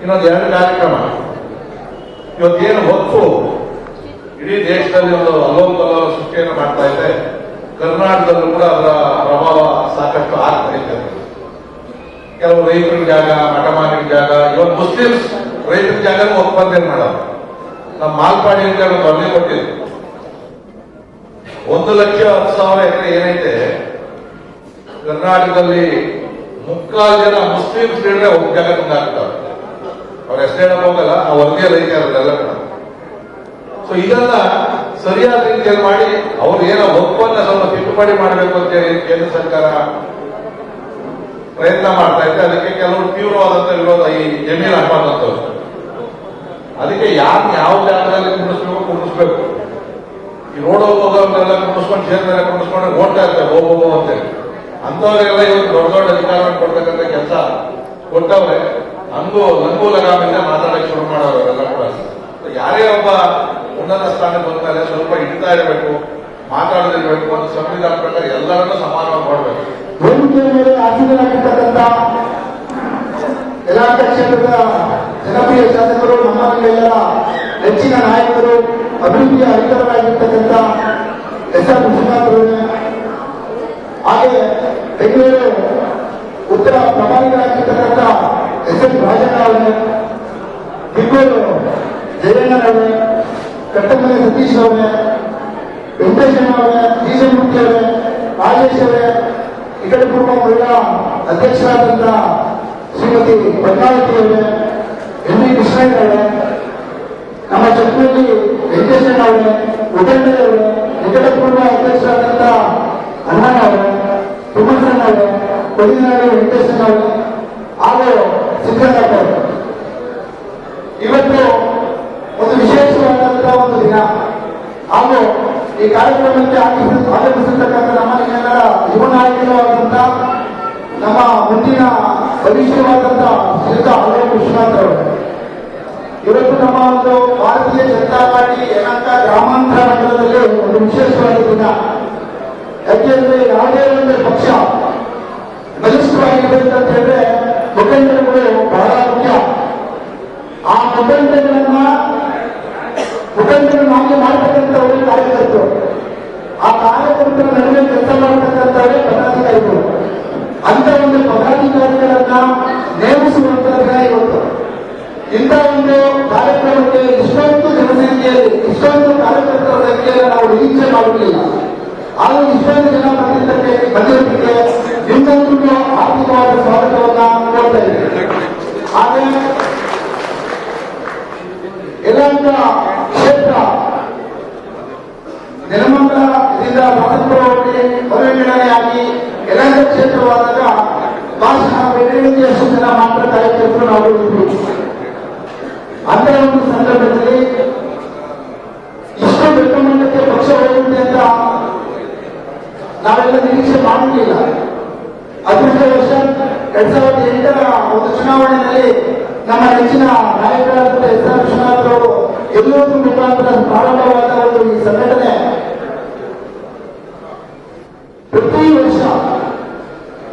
ಇನ್ನೊಂದು ಎರಡು ಕಾರ್ಯಕ್ರಮ. ಇವತ್ತೇನು ಹೊತ್ತು? ಇಡೀ ದೇಶದಲ್ಲಿ ಒಂದು ಅಲ್ಲೋಲ್ ಸೃಷ್ಟಿಯನ್ನು ಮಾಡ್ತಾ ಇದೆ. ಕರ್ನಾಟಕದಲ್ಲೂ ಕೂಡ ಅದರ ಪ್ರಭಾವ ಸಾಕಷ್ಟು ಆಗ್ತಾ ಇದೆ. ಕೆಲವು ರೈತರ ಜಾಗ ಮಠಮಾನಿನ ಜಾಗ, ಇವತ್ತು ಮುಸ್ಲಿಮ್ಸ್ ರೈತರ ಜಾಗ ಒಪ್ಪಂದ ಮಾಡೋದು. ನಮ್ಮ ಮಾಲ್ಪಾಡಿ ಅಂತ ಕೊಟ್ಟಿದ್ರು. ಒಂದು ಲಕ್ಷ ಹತ್ತು ಸಾವಿರ ಎಕರೆ ಏನೈತೆ? ಕರ್ನಾಟಕದಲ್ಲಿ ಮುಕ್ಕಾಲು ಜನ ಮುಸ್ಲಿಮ್ಸ್ ಹೇಳಿದ್ರೆ ಒಂದು ಜಾಗ ಅವ್ರ ಹೇಳಕ್ ಹೋಗಲ್ಲ, ಆ ಒಂದೇ ಕೂಡ ಸೊ ಇದನ್ನ ಸರಿಯಾದ ರೀತಿಯಲ್ಲಿ ಮಾಡಿ, ಅವ್ರು ಏನೋ ಒಪ್ಪನ್ನ ಸ್ವಲ್ಪ ತಿದ್ದುಪಡಿ ಮಾಡಬೇಕು ಅಂತ ಹೇಳಿ ಕೇಂದ್ರ ಸರ್ಕಾರ ಪ್ರಯತ್ನ ಮಾಡ್ತಾ ಇದ್ದೆ ಅದಕ್ಕೆ ಕೆಲವರು ತೀವ್ರವಾದಂತ ವಿರೋಧ ಈ ಜಮೀನು ಅಂತವ್ರು. ಅದಕ್ಕೆ ಯಾರು ಯಾವ ಜಾಗದಲ್ಲಿ ಕುಂಡಿಸ್ಬೇಕು ಕುಂಡಿಸ್ಬೇಕು ಈ ರೋಡ್ ಹೋಗೋದನ್ನೆಲ್ಲ ಕುಂಡಿಸ್ಕೊಂಡು ಶೇರ್ ಮೇಲೆ ಕುಡಿಸ್ಕೊಂಡು ಓಡ್ತಾ ಇರ್ತಾರೆ ಹೋಗೋ ಅಂತೇಳಿ. ಅಂತವ್ರಿಗೆಲ್ಲ ಇವತ್ತು ದೊಡ್ಡ ದೊಡ್ಡ ಅಧಿಕಾರವನ್ನು ಕೊಡ್ತಕ್ಕಂಥ ಕೆಲಸ ಕೊಟ್ಟವ್ರೆ, ಹಂಗೂ ಲಂಗು ಲಗಾಮಿಂದ ಮಾತಾಡಕ್ಕೆ ಶುರು ಮಾಡೋರೆಲ್ಲ ಕೂಡ. ಯಾರೇ ಒಬ್ಬ ಉನ್ನತ ಸ್ಥಾನಕ್ಕೆ ಬಂದ್ಮೇಲೆ ಸ್ವಲ್ಪ ಹಿಡಿತಾ ಇರಬೇಕು, ಮಾತಾಡದಿರ್ಬೇಕು ಒಂದು ಸಂವಿಧಾನ ಪ್ರಕಾರ ಎಲ್ಲರನ್ನೂ ಸಮಾನವಾಗಿ ಮಾಡಬೇಕು. ವೇದಿಕೆಯ ಮೇಲೆ ಆಸೀನರಾಗಿರ್ತಕ್ಕಂಥ ಜನಪ್ರಿಯ ಶಾಸಕರು ನಮ್ಮನ್ನೆಲ್ಲರ ನೆಚ್ಚಿನ ನಾಯಕರು ಅಭಿವೃದ್ಧಿಯ ಅಧಿಕಾರರಾಗಿರ್ತಕ್ಕಂಥ ಎಸ್ ಆರ್ ವಿಶ್ವನಾಥ್ ಅವರೇ ಹಾಗೆ ಬೆಂಗಳೂರು ಉತ್ತರ ಪ್ರಭಾರಿಗಳಾಗಿರ್ತಕ್ಕಂಥ ಎಸ್ ಎಸ್ ರಾಜಣ್ಣ ಅವರೇ ಜಯಣ್ಣ ಜಯಣ್ಣನವರೇ ಕಟ್ಟಮನೆ ಸತೀಶ್ ಅವರೇ ವೆಂಕಟೇಶ್ವರ ಅವರೇ ಬೀಜಮೂರ್ತಿ ಅವರೇ ರಾಜೇಶ್ ಅವರೇ ಇಕಡೆ ಕುಟುಂಬ ಮಹಿಳಾ ಅಧ್ಯಕ್ಷರಾದಂತ ಶ್ರೀಮತಿ ಪದ್ಮಾವತಿ ಅವರೇ, ಎನ್ ವಿ ಕೃಷ್ಣಯ್ಯ ಅವರೇ, ನಮ್ಮ ಚಕ್ರಲ್ಲಿ ವೆಂಕಟೇಶನ್ ಅವರೇ ಉದಂಡೆ ಅವರೇ ನಿಕಟ ಪೂರ್ವ ಅಧ್ಯಕ್ಷರಾದಂತ ಅಣ್ಣನ ಅವರೇ ಕೊಡಿನಾಡಿ ವೆಂಕಟೇಶನ್ ಅವರೇ ಹಾಗೂ ಸಿದ್ದರಾಮಯ್ಯ ಇವತ್ತು ಒಂದು ವಿಶೇಷವಾದಂತಹ ಒಂದು ದಿನ. ಹಾಗೂ ಈ ಕಾರ್ಯಕ್ರಮಕ್ಕೆ ಆಗಮಿಸ- ಆಗಮಿಸಿರ್ತಕ್ಕಂಥ ನಮ್ಮ ಜನರ ಆದಂತ ನಮ್ಮ ಮುಂದಿನ ಭವಿಷ್ಯವಾದಂತ ಶ್ರೀತ ಅಲೋಕ್ ವಿಶ್ವನಾಥ್ ಅವರು. ಇವತ್ತು ನಮ್ಮ ಒಂದು ಭಾರತೀಯ ಜನತಾ ಪಾರ್ಟಿ ಯಲಹಂಕ ಗ್ರಾಮಾಂತರ ಮಂಡಲದಲ್ಲಿ ಒಂದು ವಿಶೇಷವಾದ ದಿನ ಯಾಕೆಂದ್ರೆ ಯಾವುದೇ ಒಂದು ಪಕ್ಷ ಬಲಿಷ್ಠವಾಗಿದೆ ಅಂತ ಹೇಳಿದ್ರೆ ಮುಖಂಡರುಗಳು ಬಹಳ ಮುಖ್ಯ ಆ ಮುಖಂಡಗಳನ್ನ ಮುಖಂಡರು ನಮಗೆ ಮಾಡ್ತಕ್ಕಂಥವರು ಕಾರ್ಯಕರ್ತರು ಆ ಕಾರ್ಯಕರ್ತರ ನಡುವೆ ಕೆಲಸ ಮಾಡ್ತಕ್ಕಂಥವರೇ ಪದಾಧಿಕಾರಿಗಳು ಅಂತ ಒಂದು ಪದಾಧಿಕಾರಿಗಳನ್ನ ನೇಮಿಸುವಂತ ದಿನ ಇವತ್ತು ಇಂಥ ಒಂದು ಕಾರ್ಯಕ್ರಮಕ್ಕೆ ಇಷ್ಟೊಂದು ಜನಸಂಖ್ಯೆಯಲ್ಲಿ ಇಷ್ಟೊಂದು ಕಾರ್ಯಕರ್ತರ ಸಂಖ್ಯೆಯನ್ನು ನಾವು ನಿರೀಕ್ಷೆ ಮಾಡಿರಲಿಲ್ಲ ಆದರೂ ಇಷ್ಟೊಂದು ಜನ ಬಂದಿದ್ದಕ್ಕೆ ಬಂದಿರೋದಕ್ಕೆ ನಿಮ್ಮೆಲ್ಲರಿಗೂ ಆರ್ಥಿಕವಾದ ಸ್ವಾಗತವನ್ನ ಕೋರ್ತಾ ಇದ್ದೇನೆ ಹಾಗೆ ಯಲಹಂಕ ಕ್ಷೇತ್ರ ನೆಲಮಂಗಲದಿಂದ ಸ್ವಾತಂತ್ರ್ಯವಾಗಿ ಹೊರವಿಂಗಡಣೆಯಾಗಿ ಯಲಹಂಕ ಕ್ಷೇತ್ರವಾದಾಗ ಭಾಷಣ ಬೆಳವಣಿಗೆಯಷ್ಟು ಜನ ಮಾತ್ರ ಕಾರ್ಯಕರ್ತರು ನಾವು ಇದ್ವಿ ಅಂತ ಒಂದು ಸಂದರ್ಭದಲ್ಲಿ ಇಷ್ಟು ಮಟ್ಟಕ್ಕೆ ಪಕ್ಷ ಹೋಗುತ್ತೆ ಅಂತ ನಾವೆಲ್ಲ ನಿರೀಕ್ಷೆ ಮಾಡಲಿಲ್ಲ ಅದೃಷ್ಟವಶ ಎರಡ್ ಸಾವಿರದ ಎಂಟರ ಒಂದು ಚುನಾವಣೆಯಲ್ಲಿ ನಮ್ಮ ನೆಚ್ಚಿನ ನಾಯಕರಾದಂತಹ ಎಸ್ ಆರ್ ವಿಶ್ವನಾಥ್ ಅವರು ಎಲ್ಲೋ ಮುಖಾಂತರ ಪ್ರಾರಂಭವಾದ ಒಂದು ಈ ಸಂಘಟನೆ. ಪ್ರತಿ ವರ್ಷ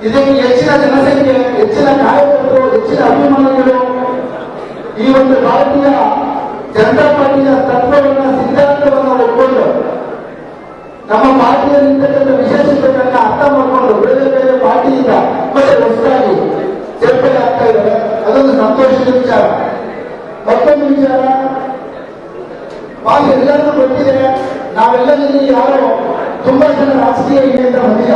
ಇದಕ್ಕೆ ಹೆಚ್ಚಿನ ಜನಸಂಖ್ಯೆ, ಹೆಚ್ಚಿನ ಕಾರ್ಯಕರ್ತರು ಹೆಚ್ಚಿನ ಅಭಿಮಾನಿಗಳು ಈ ಒಂದು ಭಾರತೀಯ ಜನತಾ ಪಾರ್ಟಿಯ ತತ್ವವನ್ನ, ಸಿದ್ಧಾಂತವನ್ನ ಒಪ್ಪಿಕೊಂಡು ನಮ್ಮ ಪಾರ್ಟಿಯಲ್ಲಿರ್ತಕ್ಕಂಥ ವಿಶೇಷತೆಗಳನ್ನ ಅರ್ಥ ಮಾಡಿಕೊಂಡು ಬೇರೆ ಬೇರೆ ಪಾರ್ಟಿಯಿಂದ ಮತ್ತೆ ಹೊಸದಾಗಿ ಸೇರ್ಪಡೆ ಆಗ್ತಾ ಇದ್ದಾರೆ. ಅದೊಂದು ಸಂತೋಷದ ವಿಚಾರ. ಮತ್ತೊಂದು ವಿಚಾರ ಎಲ್ಲರಿಗೂ ಗೊತ್ತಿದೆ ನಾವೆಲ್ಲ ಇಲ್ಲಿ ಯಾರು ತುಂಬಾ ಜನ ರಾಜಕೀಯ ಅಂತ ಬಂದಿಲ್ಲ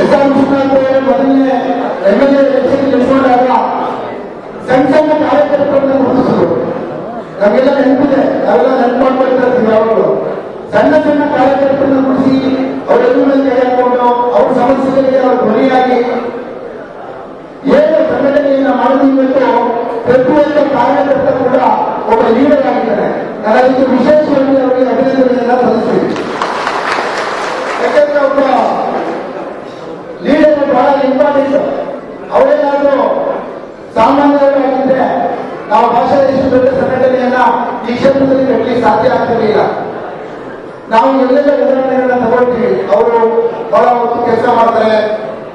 ಎಸ್ ಆರ್ ಕೃಷ್ಣ ಮೊದಲನೇ ಎಲೆಕ್ಷನ್ ನಿಲ್ಕೊಂಡಾಗ ಸಣ್ಣ ಸಣ್ಣ ಕಾರ್ಯಕರ್ತರನ್ನ ಗುರುತಿಸಿದ್ರು ನಮಗೆಲ್ಲ ನೆನಪಿದೆ ನಾವೆಲ್ಲ ನೆನಪು ಮಾಡ್ಕೊಳ್ತಾ ಇರ್ತೀವಿ ಯಾವಾಗಲೂ ಸಣ್ಣ ಸಣ್ಣ ಕಾರ್ಯಕರ್ತರನ್ನು ಗುರುತಿಸಿ ಅವರೆಲ್ಲ ಮೇಲೆ ಕೈ ಹಾಕೊಂಡು ಅವ್ರ ಸಮಸ್ಯೆಗಳಿಗೆ ಅವರು ಧ್ವನಿಯಾಗಿ ಏನು ಸಂಘಟನೆಯನ್ನ ಮಾಡೋದಿತ್ತು ಪ್ರತಿಯೊಂದು ಕಾರ್ಯಕರ್ತ ಕೂಡ ಒಬ್ಬ ಲೀಡರ್ ಆಗಿದ್ದಾರೆ. ನಾನು ಅದಕ್ಕೆ ವಿಶೇಷವಾಗಿ ಅವರಿಗೆ ಅಭಿನಂದನೆಯನ್ನ ಸಲ್ಲಿಸ್ತೀನಿ. ಯಾಕಂದ್ರೆ ಒಬ್ಬ ಲೀಡರ್ ಬಹಳ ಇಂಪಾರ್ಟೆಂಟ್ ಅವರೇನಾದ್ರೂ ಸಾಮಾನ್ಯವಾಗಿದ್ರೆ ನಾವು ಭಾಷಾ ದೇಶದ ದೊಡ್ಡ ಸಂಘಟನೆಯನ್ನ ಈ ಕ್ಷೇತ್ರದಲ್ಲಿ ಕಟ್ಟಲಿಕ್ಕೆ ಸಾಧ್ಯ ಆಗ್ತಿರ್ಲಿಲ್ಲ. ನಾವು ಎಲ್ಲೆಲ್ಲ ವಿತರಣೆಗಳನ್ನ ತಗೊಳ್ತೀವಿ. ಅವರು ಬಹಳ ಹೊತ್ತು ಕೆಲಸ ಮಾಡ್ತಾರೆ.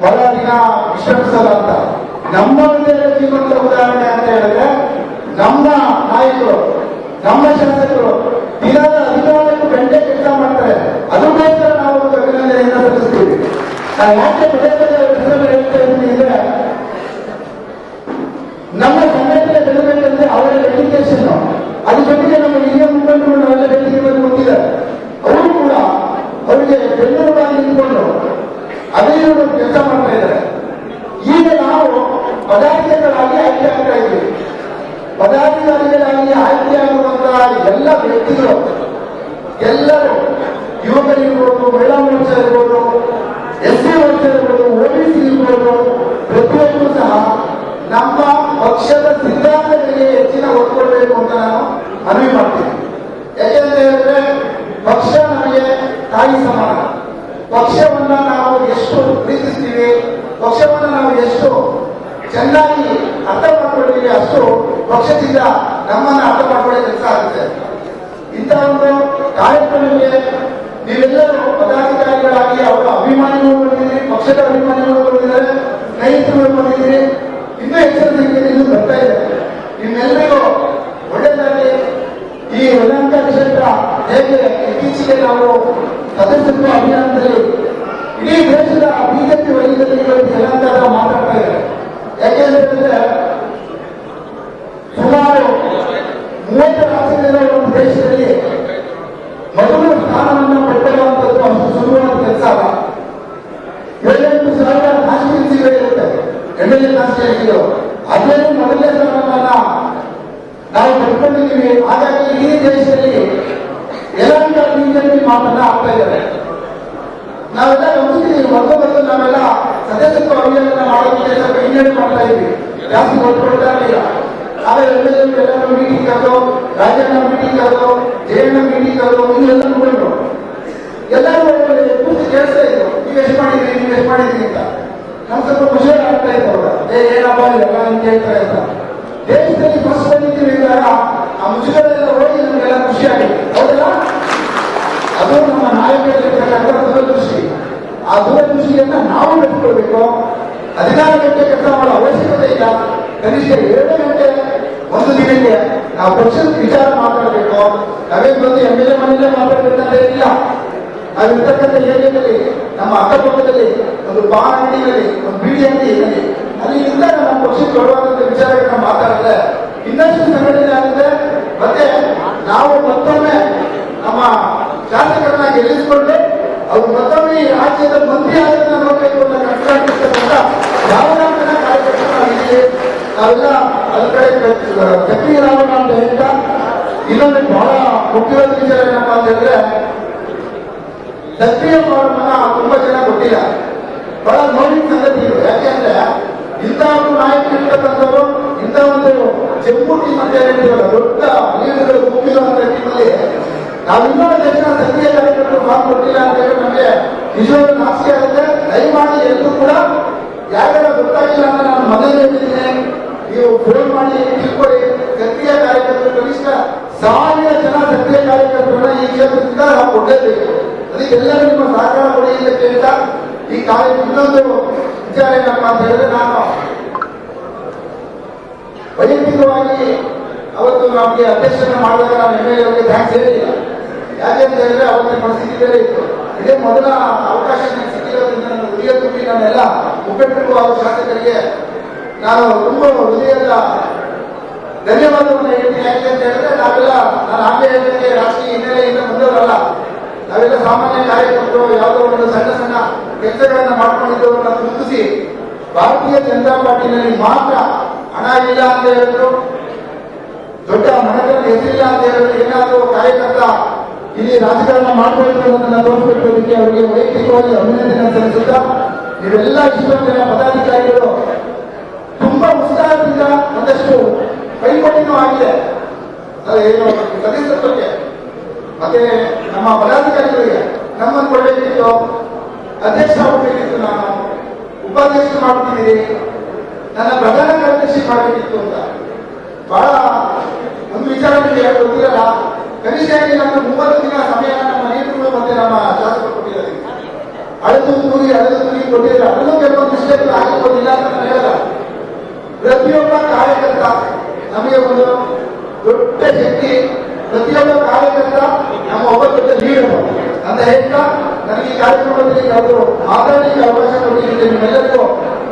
ಬಹಳ ದಿನ ವಿಶ್ರಮಿಸಲ್ಲ ಅಂತ. ನಮ್ಮ ಜೀವಂತ ಉದಾಹರಣೆ ಅಂತ ಹೇಳಿದ್ರೆ, ನಮ್ಮ ನಾಯಕರು, ನಮ್ಮ ಶಾಸಕರು ದಿನದ ಅಧಿಕಾರಕ್ಕೂ ಗಂಟೆ ಕೆಲಸ ಮಾಡ್ತಾರೆ. ಅದು ನಾವು ಒಂದು ಅಭಿನಂದನೆಯನ್ನು ಸಲ್ಲಿಸ್ತೀವಿ. ನಾನು ಯಾಕೆ ಹೇಳ್ತಾ ಇದ್ದೀನಿ ಅಂದ್ರೆ ಒಂದು ಕೆಲಸ ಮಾಡ್ತಾ ಇದ್ದಾರೆ. ಈಗ ನಾವು ಪದಾಧಿಕಾರಿಗಳಾಗಿ ಆಯ್ಕೆ ಆಗ್ತಾ ಇದ್ದೀವಿ. ಪದಾಧಿಕಾರಿಗಳಾಗಿ ಆಯ್ಕೆ ಆಗುವಂತಹ ಎಲ್ಲ ವ್ಯಕ್ತಿಗಳು, ಎಲ್ಲರೂ ಯುವಕರು ಮಹಿಳಾ ಮೋರ್ಚಾ ಇರ್ಬೋದು, ಎಸ್ ಸಿ ಮೋರ್ಚಾ ಇರ್ಬೋದು ಓಬಿಸಿ ಇರ್ಬೋದು, ಪ್ರತಿಯೊಬ್ಬರು ಸಹ ನಮ್ಮ ಪಕ್ಷದ ಸಿದ್ಧಾಂತಗಳಿಗೆ ಹೆಚ್ಚಿನ ಒತ್ತು ಕೊಡಬೇಕು ಅಂತ ನಾನು ಮನವಿ ಮಾಡ್ತೀನಿ. ಯಾಕೆಂತ ಹೇಳಿದ್ರೆ ಪಕ್ಷ ನಮಗೆ ತಾಯಿ ಸಮಾನ ಚೆನ್ನಾಗಿ ಅರ್ಥ ಮಾಡ್ಕೊಳ್ತೀವಿ ಅಷ್ಟು ಪಕ್ಷದಿಂದ ನಮ್ಮನ್ನ ಅರ್ಥ ಮಾಡ್ಕೊಳ್ಳೋ ಕೆಲಸ ಆಗುತ್ತೆ. ಇಂತಹ ಒಂದು ಕಾರ್ಯಕ್ರಮಕ್ಕೆ ನೀವೆಲ್ಲರೂ ಪದಾಧಿಕಾರಿಗಳಾಗಿ ಅವರ ಅಭಿಮಾನಿಗಳು ಬಂದಿದ್ದೀರಿ, ಪಕ್ಷದ ಅಭಿಮಾನಿಗಳು ಬಂದಿದ್ದಾರೆ ಸ್ನೇಹಿತರು ಬಂದಿದ್ದೀರಿ. ಇನ್ನೂ ಹೆಚ್ಚಿನ ಸಂಖ್ಯೆಯಲ್ಲಿ ಇನ್ನೂ ಬರ್ತಾ ಇದೆ. ನಿಮ್ಮೆಲ್ಲರಿಗೂ ಒಳ್ಳೆಯದಾಗಿ ಈ ಯಲಹಂಕ ಕ್ಷೇತ್ರ ಹೇಗೆ ಇತ್ತೀಚೆಗೆ ನಾವು ಸದಸ್ಯತ್ವ ಅಭಿಯಾನದಲ್ಲಿ ಇಡೀ ದೇಶದ ಬಿಜೆಪಿ ಇವತ್ತು ಯಲಹಂಕದ ಮಾತಾಡ್ತಾ ಇದ್ದಾರೆ. ಯಾಕೆ ಅಂತ ಹೇಳಿದ್ರೆ ಸುಮಾರು ಮೂವತ್ತು ರಾಜ್ಯಗಳ ಒಂದು ದೇಶದಲ್ಲಿ ಮೊದಲು ಸ್ಥಾನವನ್ನು ಪಡೆದಿರುವಂತದ್ದು ಅಷ್ಟು ಸುಲಭವಾದ ಕೆಲಸ ಅಲ್ಲ. ಏಳೆಂಟು ಸಾವಿರ ಕಾನ್ಸ್ಟಿಟ್ಯೂನ್ಸಿಗಳಿರುತ್ತೆ ಎಂ ಎಲ್ ಎ ಕಾನ್ಸ್ಟಿಟ್ಯೂನ್ಸಿಗಳು ಅದೇನು ಮೊದಲನೇ ಸ್ಥಾನವನ್ನ ನಾವು ಪಡ್ಕೊಂಡಿದ್ದೀವಿ. ಹಾಗಾಗಿ ಇಡೀ ದೇಶದಲ್ಲಿ ಎಲ್ಲ ಬಿಜೆಪಿ ಮಾತನ್ನ ಆಗ್ತಾ ಇದ್ದಾರೆ. ನಾವೆಲ್ಲ ಗಮನಿಸಿದ್ದೀವಿ ಮೊದಲು ಮೊದಲು ನಾವೆಲ್ಲ ಸದಸ್ಯತ್ವ ಅಭಿಯಾನ ಮಾಡೋದಕ್ಕೆ ಸ್ವಲ್ಪ ಹಿನ್ನಡೆ ಮಾಡ್ತಾ ಇದ್ವಿ. ಜಾಸ್ತಿ ಒತ್ತು ಕೊಡ್ತಾ ಇರಲಿಲ್ಲ ಆಮೇಲೆ ಎಂ ಎಲ್ ಎಲ್ಲರೂ ಮೀಟಿಂಗ್ ಕರೆದು ರಾಜಣ್ಣ ಮೀಟಿಂಗ್ ಕರೆದು ಜಯಣ್ಣ ಮೀಟಿಂಗ್ ಕರೆದು ಇದೆಲ್ಲ ಮುಗಿದ್ರು ಎಲ್ಲರೂ ಕೂತು ಕೇಳಿಸ್ತಾ ಇದ್ರು. ನೀವು ಎಷ್ಟು ಮಾಡಿದ್ರಿ? ನೀವು ಎಷ್ಟು ಮಾಡಿದ್ರಿ? ಅಂತ. ನಮ್ಗೆ ಸ್ವಲ್ಪ ಖುಷಿ ಆಗ್ತಾ ಇತ್ತು ಅವ್ರ. ಏ, ಏನಪ್ಪ ಎಲ್ಲ ಅಂತ ಕೇಳ್ತಾರೆ ಅಂತ. ದೇಶದಲ್ಲಿ ಫಸ್ಟ್ ಬಂದಿದ್ದೀವಿ ಇದ್ದಾಗ ಆ ಮುಜುಗರ ಎಲ್ಲ ಹೋಗಿ ನಮಗೆಲ್ಲ ಖುಷಿ ಆಗಿದೆ ಹೌದಲ್ಲ? ಅದು ನಮ್ಮ ನಾಯಕರಿರ್ತಕ್ಕಂಥ ದೂರದೃಷ್ಟಿ ಆ ದೂರದೃಷ್ಟಿಯನ್ನ ನಾವು ಬೆಳೆಸ್ಕೊಳ್ಬೇಕು. ಹದಿನಾರು ಗಂಟೆ ಕೆಲಸ ಮಾಡೋ ಅವಶ್ಯಕತೆ ಇಲ್ಲ. ಕನಿಷ್ಠ ಎರಡು ಗಂಟೆ, ಒಂದು ದಿನಕ್ಕೆ ನಾವು ಪಕ್ಷದ ವಿಚಾರ ಮಾತಾಡಬೇಕು. ನಾವೇ ಬಂದು ಎಂ ಎಲ್ ಎ ಮನೆಯಲ್ಲೇ ಮಾತಾಡಬೇಕಂತ ಇಲ್ಲ ನಾವಿರ್ತಕ್ಕಂಥ ಏರಿಯಾದಲ್ಲಿ, ನಮ್ಮ ಅಕ್ಕಪಕ್ಕದಲ್ಲಿ, ಒಂದು ಬಾ ಅಂಗಡಿಯಲ್ಲಿ, ಒಂದು ಬೀಡಿ ಅಂಗಡಿ ಅಲ್ಲಿ ಇದ್ದಾಗ ನಮ್ಮ ಪಕ್ಷಕ್ಕೆ ಕೊಡುವಂತ ವಿಚಾರಗಳನ್ನ ಮಾತಾಡಿದ್ರೆ ಇನ್ನಷ್ಟು ಸಂಘಟನೆ ಆಗುತ್ತೆ. ಮತ್ತೆ ನಾವು ಮತ್ತೊಮ್ಮೆ ನಮ್ಮ ಶಾಸಕರನ್ನ ಗೆಲ್ಲಿಸಿಕೊಂಡು ಅವರು ಮತ್ತೊಮ್ಮೆ ಈ ರಾಜ್ಯದ ಮಂತ್ರಿ ಆಗೋದನ್ನ ನೋಡಬೇಕು ಅಂತ ಕಷ್ಟಪಟ್ಟಿರ್ತಕ್ಕಂಥ ಭಾವನಾತ್ಮಕ ಕಾರ್ಯಕರ್ತರು ನಾವಿದ್ದೀವಿ ನಾವೆಲ್ಲ ಅದ್ರ ಕಡೆ ಅಂತ ಹೇಳ್ತಾ ಇನ್ನೊಂದು ಬಹಳ ಮುಖ್ಯವಾದ ವಿಚಾರ ಏನಪ್ಪಾ ಅಂತ ಹೇಳಿದ್ರೆ ಸಕ್ರಿಯ ಫಾರ್ಮನ್ನ ತುಂಬಾ ಜನ ಗೊತ್ತಿಲ್ಲ ಬಹಳ ನೋಡಿದ ಸಂಗತಿ ಇದು ಯಾಕೆಂದ್ರೆ ಇಂಥ ಒಂದು ನಾಯಕ ಇರ್ತಕ್ಕಂಥವ್ರು ಇಂಥ ಒಂದು ಜಂಬೂ ಟೀಮ್ ಅಂತ ಹೇಳ್ತೀವಲ್ಲ ದೊಡ್ಡ ಲೀಡರ್ಗಳು ಮುಖ್ಯವಂತ ಟೀಮಲ್ಲಿ ನಾವು ಹೆಚ್ಚಿನ ಸಕ್ರಿಯ ಕಾರ್ಯಕರ್ತರು ಮಾತು ಕೊಟ್ಟಿಲ್ಲ ಅಂತ ಹೇಳಿ ನಮಗೆ ನಿಜವಾಗ್ಲೂ ನಾಚಿಕೆ ಆಗುತ್ತೆ. ದಯಮಾಡಿ ಎಲ್ಲರೂ ಕೂಡ ಯಾರ್ಯಾರ ಗೊತ್ತಾಗಿಲ್ಲ ಅಂತ ನಾನು ಮೊದಲೇ ಹೇಳಿದ್ದೀನಿ. ನೀವು ಫೋನ್ ಮಾಡಿ ತಿಳ್ಕೊಳ್ಳಿ. ಸಕ್ರಿಯ ಕಾರ್ಯಕರ್ತರು, ಕನಿಷ್ಠ ಸಾವಿರ ಜನ ಸಕ್ರಿಯ ಕಾರ್ಯಕರ್ತರನ್ನ ಈ ಕ್ಷೇತ್ರದಿಂದ ನಾವು ಕೊಡಲೇಬೇಕು. ಅದಕ್ಕೆ ಎಲ್ಲರೂ ನಿಮ್ಮ ಸಹಕಾರ ಕೊಡಿ ಅಂತ ಕೇಳ್ತಾ ಈ ಕಾರ್ಯ ಇನ್ನೊಂದು ವಿಚಾರ ಏನಪ್ಪ ಅಂತ ಹೇಳಿದ್ರೆ ನಾನು ವೈಯಕ್ತಿಕವಾಗಿ ಅವತ್ತು ನಮಗೆ ಅಧ್ಯಕ್ಷನ ಮಾಡಿದಾಗ ನಾವು ಎಂ ಎಲ್ ಎ ಥ್ಯಾಂಕ್ಸ್ ಹೇಳಿಲ್ಲ ಯಾಕೆ ಅಂತ ಹೇಳಿದ್ರೆ ಅವತ್ತಿನ ಪರಿಸ್ಥಿತಿ ಬೇರೆ ಇತ್ತು. ಇದೇ ಮೊದಲ ಅವಕಾಶ ನನಗೆ ಸಿಕ್ಕಿರೋದ್ರಿಂದ ನನ್ನ ಹೃದಯ ತುಂಬಿ ನಾನೆಲ್ಲ ಮುಖಂಡರಿಗೂ ಹಾಗೂ ಶಾಸಕರಿಗೆ ನಾನು ತುಂಬ ಹೃದಯದ ಧನ್ಯವಾದವನ್ನು ಹೇಳ್ತೀನಿ. ಯಾಕೆ ಅಂತ ಹೇಳಿದ್ರೆ ನಾವೆಲ್ಲ ನಾನು ಆಗಲೇ ರಾಜಕೀಯ ಹಿನ್ನೆಲೆಯಿಂದ ಬಂದವರಲ್ಲ. ನಾವೆಲ್ಲ ಸಾಮಾನ್ಯ ಕಾರ್ಯಕರ್ತರು, ಯಾವುದೋ ಒಂದು ಸಣ್ಣ ಸಣ್ಣ ಕೆಲಸಗಳನ್ನು ಮಾಡ್ಕೊಂಡಿದ್ದವರನ್ನ ಗುರುತಿಸಿ ಭಾರತೀಯ ಜನತಾ ಪಾರ್ಟಿನಲ್ಲಿ ಮಾತ್ರ ಹಣ ಇಲ್ಲ ಅಂತ ಹೇಳಿದ್ರು. ದೊಡ್ಡ ಮನೆಗಳ ಹೆಸರಿಲ್ಲ ಅಂತ ಹೇಳಿದ್ರೆ. ಏನಾದರೂ ಕಾರ್ಯಕರ್ತ ಇಲ್ಲಿ ರಾಜಕಾರಣ ಮಾಡಬೇಕು ಅನ್ನೋದನ್ನ ತೋರಿಸ್ಕೊಟ್ಟೋದಕ್ಕೆ ಅವರಿಗೆ ವೈಯಕ್ತಿಕವಾಗಿ ಅಭಿನಂದನೆ ಸಲ್ಲಿಸುತ್ತಾ ನೀವೆಲ್ಲ ಇಷ್ಟೊಂದು ಪದಾಧಿಕಾರಿಗಳು ತುಂಬಾ ಉತ್ಸಾಹದಿಂದ ಒಂದಷ್ಟು ಕೈಕೊಟ್ಟಿನೂ ಆಗಿದೆ. ಏನು ಸದಸ್ಯತ್ವಕ್ಕೆ. ಮತ್ತೆ ನಮ್ಮ ಪದಾಧಿಕಾರಿಗಳಿಗೆ ನಮ್ಮನ್ನು ಕೊಡಬೇಕಿತ್ತು. ಅಧ್ಯಕ್ಷ ಆಗಬೇಕಿತ್ತು ನಾನು. ಉಪಾಧ್ಯಕ್ಷ ಮಾಡ್ತಿದ್ದೀರಿ ನನ್ನ ಪ್ರಧಾನ ಕಾರ್ಯದರ್ಶಿ ಮಾಡಬೇಕಿತ್ತು ಅಂತ. ಬಹಳ ಒಂದು ವಿಚಾರ ನಿಮಗೆ ಗೊತ್ತಿರಲ್ಲ ಕನಿಷ್ಠ ನಮ್ಮ ಮೂವತ್ತು ದಿನ ಸಮಯ ನಮ್ಮ ನೇತೃತ್ವ ಮತ್ತೆ ನಮ್ಮ ಶಾಸಕರು ಕೊಟ್ಟಿದ್ದಾರೆ. ಅಳೆದು ತೂರಿ ಅಳೆದು ತೂರಿ ಕೊಟ್ಟಿದ್ದಾರೆ. ಅದರಲ್ಲೂ ಕೆಲವೊಂದು ವಿಷಯಗಳು ಆಗಿರ್ಬೋದಿಲ್ಲ ಅಂತ ನಾನು ಹೇಳಲ್ಲ. ಪ್ರತಿಯೊಬ್ಬ ಕಾರ್ಯಕರ್ತ ನಮಗೆ ಒಂದು ದೊಡ್ಡ ಶಕ್ತಿ ಪ್ರತಿಯೊಬ್ಬ ಕಾರ್ಯಕರ್ತ ನಮ್ಮ ಒಬ್ಬ ದೊಡ್ಡ ಲೀಡರ್ ಅಂತ ಹೇಳ್ತಾ ನನಗೆ ಈ ಕಾರ್ಯಕ್ರಮದಲ್ಲಿ ಯಾವುದು ಮಾತಾಡಲಿಕ್ಕೆ ಅವಕಾಶ ಕೊಟ್ಟಿದ್ದಕ್ಕೆ ನಿಮ್ಮೆಲ್ಲರಿಗೂ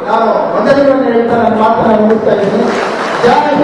ನಾನು ವಂದನೆಗಳನ್ನು ಹೇಳ್ತಾ ನನ್ನ ಮಾತನ್ನು ಮುಗಿಸ್ತಾ ಇದ್ದೀನಿ. ಜೈ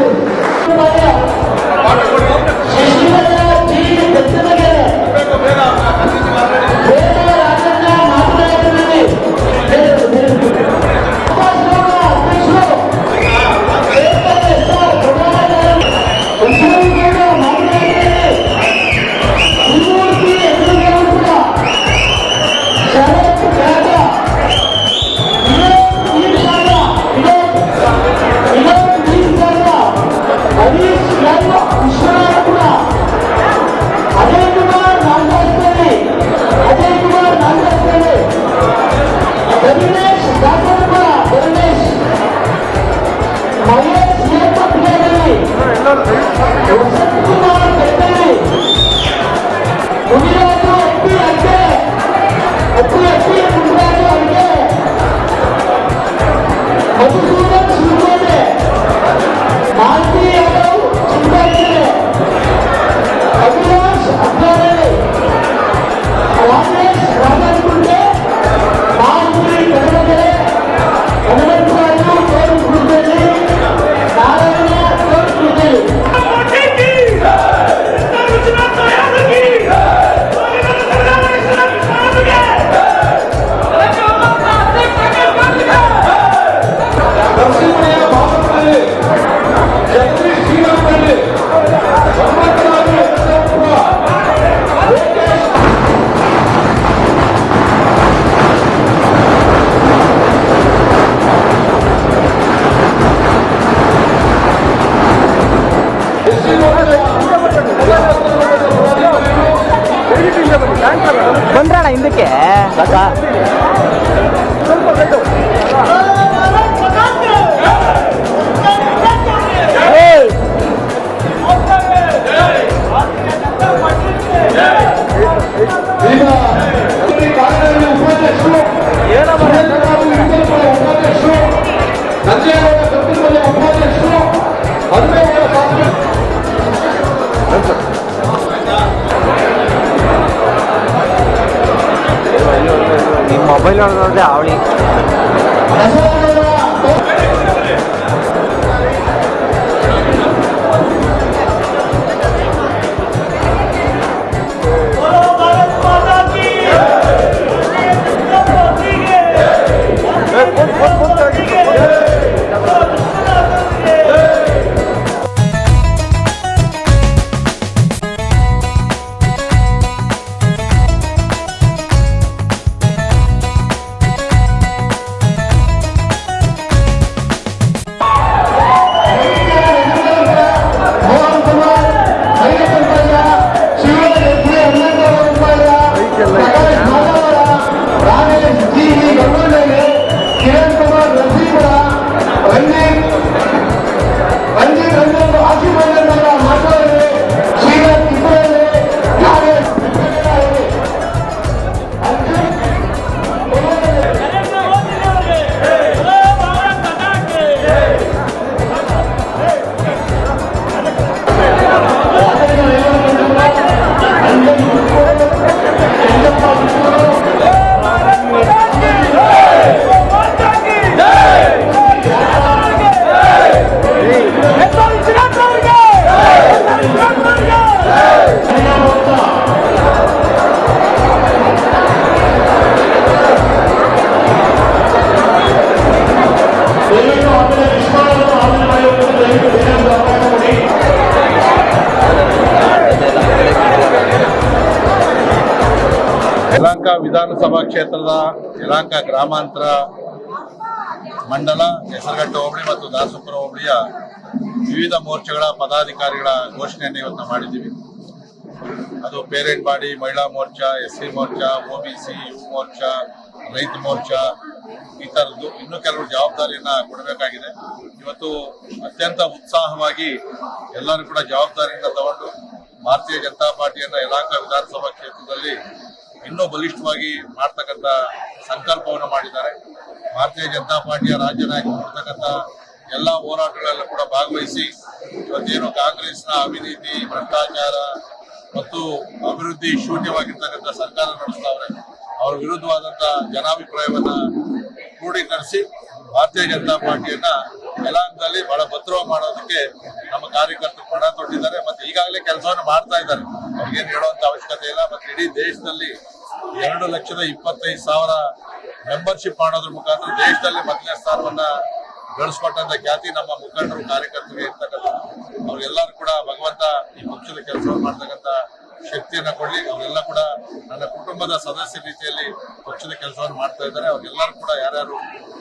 ಅವಳಿ ಯಲಹಂಕ ವಿಧಾನಸಭಾ ಕ್ಷೇತ್ರದ ಯಲಹಂಕ ಗ್ರಾಮಾಂತರ ಮಂಡಲ ಹೆಸರುಘಟ್ಟ ಹೋಬಳಿ ಮತ್ತು ದಾಸಪುರ ಹೋಬಳಿಯ ವಿವಿಧ ಮೋರ್ಚಾಗಳ ಪದಾಧಿಕಾರಿಗಳ ಘೋಷಣೆಯನ್ನು ಇವತ್ತು ಮಾಡಿದ್ದೀವಿ. ಅದು ಪೇರೆಂಟ್ ಬಾಡಿ, ಮಹಿಳಾ Morcha, S C Morcha OBC ಯುವ ಮೋರ್ಚಾ ರೈತ ಮೋರ್ಚಾ ಈ ಥರದ್ದು ಇನ್ನೂ ಕೆಲವು ಜವಾಬ್ದಾರಿಯನ್ನ ಕೊಡಬೇಕಾಗಿದೆ. ಇವತ್ತು ಅತ್ಯಂತ ಉತ್ಸಾಹವಾಗಿ ಎಲ್ಲರೂ ಕೂಡ ಜವಾಬ್ದಾರಿಯಿಂದ ತಗೊಂಡು ಭಾರತೀಯ ಜನತಾ ಪಾರ್ಟಿಯನ್ನ ಯಲಹಂಕ ವಿಧಾನಸಭಾ ಕ್ಷೇತ್ರದಲ್ಲಿ ಇನ್ನೂ ಬಲಿಷ್ಠವಾಗಿ ಮಾಡ್ತಕ್ಕಂಥ ಸಂಕಲ್ಪವನ್ನು ಮಾಡಿದ್ದಾರೆ. ಭಾರತೀಯ ಜನತಾ ಪಾರ್ಟಿಯ ರಾಜ್ಯ ನಾಯಕರು ಮಾಡ್ತಕ್ಕಂಥ ಎಲ್ಲ ಹೋರಾಟಗಳಲ್ಲೂ ಕೂಡ ಭಾಗವಹಿಸಿ ಇವತ್ತೇನು ಕಾಂಗ್ರೆಸ್ನ ಅವಿನೀತಿ, ಭ್ರಷ್ಟಾಚಾರ ಮತ್ತು ಅಭಿವೃದ್ಧಿ ಶೂನ್ಯವಾಗಿರ್ತಕ್ಕಂಥ ಸರ್ಕಾರ ನಡೆಸ್ತಾವ್ರೆ. ಅವ್ರ ವಿರುದ್ಧವಾದಂತ ಜನಾಭಿಪ್ರಾಯವನ್ನ ಕ್ರೋಢೀಕರಿಸಿ ಭಾರತೀಯ ಜನತಾ ಪಾರ್ಟಿಯನ್ನ ಯಲಾಂಕದಲ್ಲಿ ಬಹಳ ಭದ್ರವ ಮಾಡೋದಕ್ಕೆ ನಮ್ಮ ಕಾರ್ಯಕರ್ತರು ಪಣ ತೊಟ್ಟಿದ್ದಾರೆ ಮತ್ತೆ ಈಗಾಗಲೇ ಕೆಲಸವನ್ನು ಮಾಡ್ತಾ ಇದ್ದಾರೆ. ಅವ್ರಿಗೇನು ಹೇಳುವಂತ ಅವಶ್ಯಕತೆ ಇಲ್ಲ. ಮತ್ತೆ ಇಡೀ ದೇಶದಲ್ಲಿ ಎರಡು ಲಕ್ಷದ ಇಪ್ಪತ್ತೈದು ಸಾವಿರ ಮೆಂಬರ್ಶಿಪ್ ಮಾಡೋದ್ರ ಮುಖಾಂತರ ದೇಶದಲ್ಲಿ ಮೊದಲನೇ ಸ್ಥಾನವನ್ನ ಗಳಿಸ್ಕೊಟ್ಟಂತ ಖ್ಯಾತಿ ನಮ್ಮ ಮುಖಂಡರು, ಕಾರ್ಯಕರ್ತರಿಗೆ ಇರ್ತಕ್ಕಂಥ ಅವ್ರಿಗೆಲ್ಲರೂ ಕೂಡ ಭಗವಂತ ಈ ಪಕ್ಷದ ಕೆಲಸವನ್ನು ಮಾಡ್ತಕ್ಕಂಥ ಶಕ್ತಿಯನ್ನ ಕೊಡ್ಲಿ. ಅವರೆಲ್ಲ ಕೂಡ ನನ್ನ ಕುಟುಂಬದ ಸದಸ್ಯ ರೀತಿಯಲ್ಲಿ ಪಕ್ಷದ ಕೆಲಸವನ್ನು ಮಾಡ್ತಾ ಇದ್ದಾರೆ. ಅವರೆಲ್ಲರೂ ಕೂಡ ಯಾರ್ಯಾರು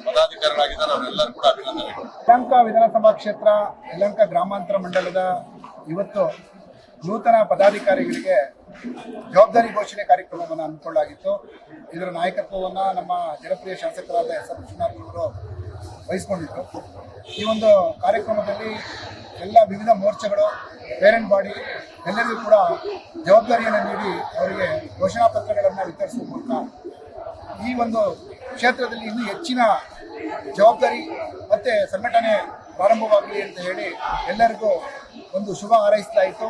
ಪದಾಧಿಕಾರಿಗಳಾಗಿದ್ದಾರೆ, ಅವರೆಲ್ಲರೂ ಕೂಡ ಅಭಿನಂದನೆ. ಶ್ರೀಲಂಕಾ ವಿಧಾನಸಭಾ ಕ್ಷೇತ್ರ, ಶ್ರೀಲಂಕಾ ಗ್ರಾಮಾಂತರ ಮಂಡಲದ ಇವತ್ತು ನೂತನ ಪದಾಧಿಕಾರಿಗಳಿಗೆ ಜವಾಬ್ದಾರಿ ಘೋಷಣೆ ಕಾರ್ಯಕ್ರಮವನ್ನು ಹಮ್ಮಿಕೊಳ್ಳಲಾಗಿತ್ತು. ಇದರ ನಾಯಕತ್ವವನ್ನು ನಮ್ಮ ಜನಪ್ರಿಯ ಶಾಸಕರಾದ ಎಸ್ ಎಂ ವಿಶ್ವನಾಥ್ರವರು ವಹಿಸಿಕೊಂಡಿದ್ದರು. ಈ ಒಂದು ಕಾರ್ಯಕ್ರಮದಲ್ಲಿ ಎಲ್ಲ ವಿವಿಧ ಮೋರ್ಚಾಗಳು ಪೇರೆಂಟ್ ಬಾಡಿ ಎಲ್ಲರಿಗೂ ಕೂಡ ಜವಾಬ್ದಾರಿಯನ್ನು ನೀಡಿ ಅವರಿಗೆ ಘೋಷಣಾ ಪತ್ರಗಳನ್ನು ವಿತರಿಸುವ ಮೂಲಕ ಈ ಒಂದು ಕ್ಷೇತ್ರದಲ್ಲಿ ಇನ್ನೂ ಹೆಚ್ಚಿನ ಜವಾಬ್ದಾರಿ ಮತ್ತು ಸಂಘಟನೆ ಪ್ರಾರಂಭವಾಗಲಿ ಅಂತ ಹೇಳಿ ಎಲ್ಲರಿಗೂ ಒಂದು ಶುಭ ಹಾರೈಸಲಾಯಿತು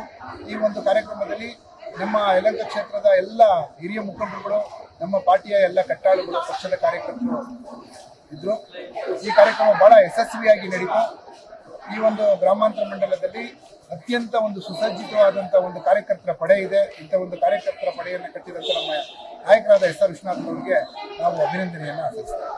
ಈ ಒಂದು ಕಾರ್ಯಕ್ರಮದಲ್ಲಿ ನಮ್ಮ ಯಲಂಕ ಕ್ಷೇತ್ರದ ಎಲ್ಲ ಹಿರಿಯ ಮುಖಂಡರುಗಳು, ನಮ್ಮ ಪಾರ್ಟಿಯ ಎಲ್ಲ ಕಟ್ಟಾಳುಗಳು, ಪಕ್ಷದ ಕಾರ್ಯಕರ್ತರು ಇದ್ದರು ಈ ಕಾರ್ಯಕ್ರಮ ಬಹಳ ಯಶಸ್ವಿಯಾಗಿ ನಡೀತು. ಈ ಒಂದು ಗ್ರಾಮಾಂತರ ಮಂಡಲದಲ್ಲಿ ಅತ್ಯಂತ ಒಂದು ಸುಸಜ್ಜಿತವಾದಂಥ ಒಂದು ಕಾರ್ಯಕರ್ತರ ಪಡೆ ಇದೆ. ಇಂಥ ಒಂದು ಕಾರ್ಯಕರ್ತರ ಪಡೆಯನ್ನು ಕಟ್ಟಿದಂಥ ನಮ್ಮ ನಾಯಕರಾದ ಎಸ್ ಆರ್ ವಿಶ್ವನಾಥ್ ಅವರಿಗೆ ನಾವು ಅಭಿನಂದನೆಯನ್ನು ಸಲ್ಲಿಸ್ತೇವೆ